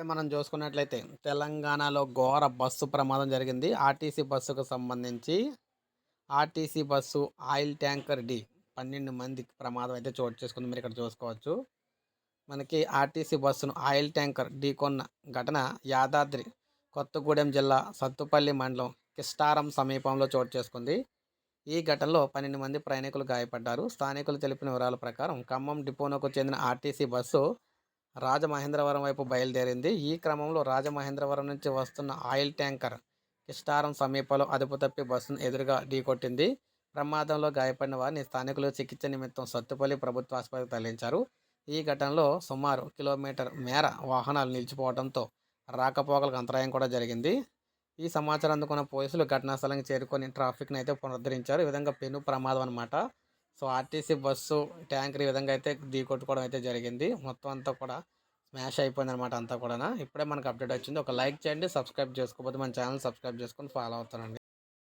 ఇప్పుడే మనం చూసుకున్నట్లయితే తెలంగాణలో ఘోర బస్సు ప్రమాదం జరిగింది. ఆర్టీసీ బస్సుకు సంబంధించి ఆర్టీసీ బస్సు ఆయిల్ ట్యాంకర్ డి పన్నెండు మందికి ప్రమాదం అయితే చోటు చేసుకుంది. మీరు ఇక్కడ చూసుకోవచ్చు. మనకి ఆర్టీసీ బస్సును ఆయిల్ ట్యాంకర్ ఢీకొన్న ఘటన యాదాద్రి కొత్తగూడెం జిల్లా సత్తుపల్లి మండలం కిస్టారం సమీపంలో చోటు చేసుకుంది. ఈ ఘటనలో పన్నెండు మంది ప్రయాణికులు గాయపడ్డారు. స్థానికులు తెలిపిన వివరాల ప్రకారం ఖమ్మం డిపోనకు చెందిన ఆర్టీసీ బస్సు రాజమహేంద్రవరం వైపు బయలుదేరింది. ఈ క్రమంలో రాజమహేంద్రవరం నుంచి వస్తున్న ఆయిల్ ట్యాంకర్ కిష్టారం సమీపంలో అదుపు తప్పి బస్సును ఎదురుగా ఢీకొట్టింది. ప్రమాదంలో గాయపడిన వారిని స్థానికులు చికిత్స నిమిత్తం సత్తుపల్లి ప్రభుత్వ ఆసుపత్రికి తరలించారు. ఈ ఘటనలో సుమారు కిలోమీటర్ మేర వాహనాలు నిలిచిపోవడంతో రాకపోకలకు అంతరాయం కూడా జరిగింది. ఈ సమాచారం అందుకున్న పోలీసులు ఘటనా స్థలానికి చేరుకొని ట్రాఫిక్ని అయితే పునరుద్ధరించారు. ఈ విధంగా పెను ప్రమాదం అనమాట సో ఆర్టీసీ బస్సు ట్యాంకర్ ఈ విధంగా అయితే ఢీకొట్టుకోవడం అయితే జరిగింది. మొత్తం అంతా కూడా స్మాష్ అయిపోయింది అనమాట అంతా కూడా ఇప్పుడే మనకు అప్డేట్ వచ్చింది. ఒక లైక్ చేయండి సబ్స్క్రైబ్ చేసుకోకపోతే మన ఛానల్ సబ్స్క్రైబ్ చేసుకొని ఫాలో అవుతానండి.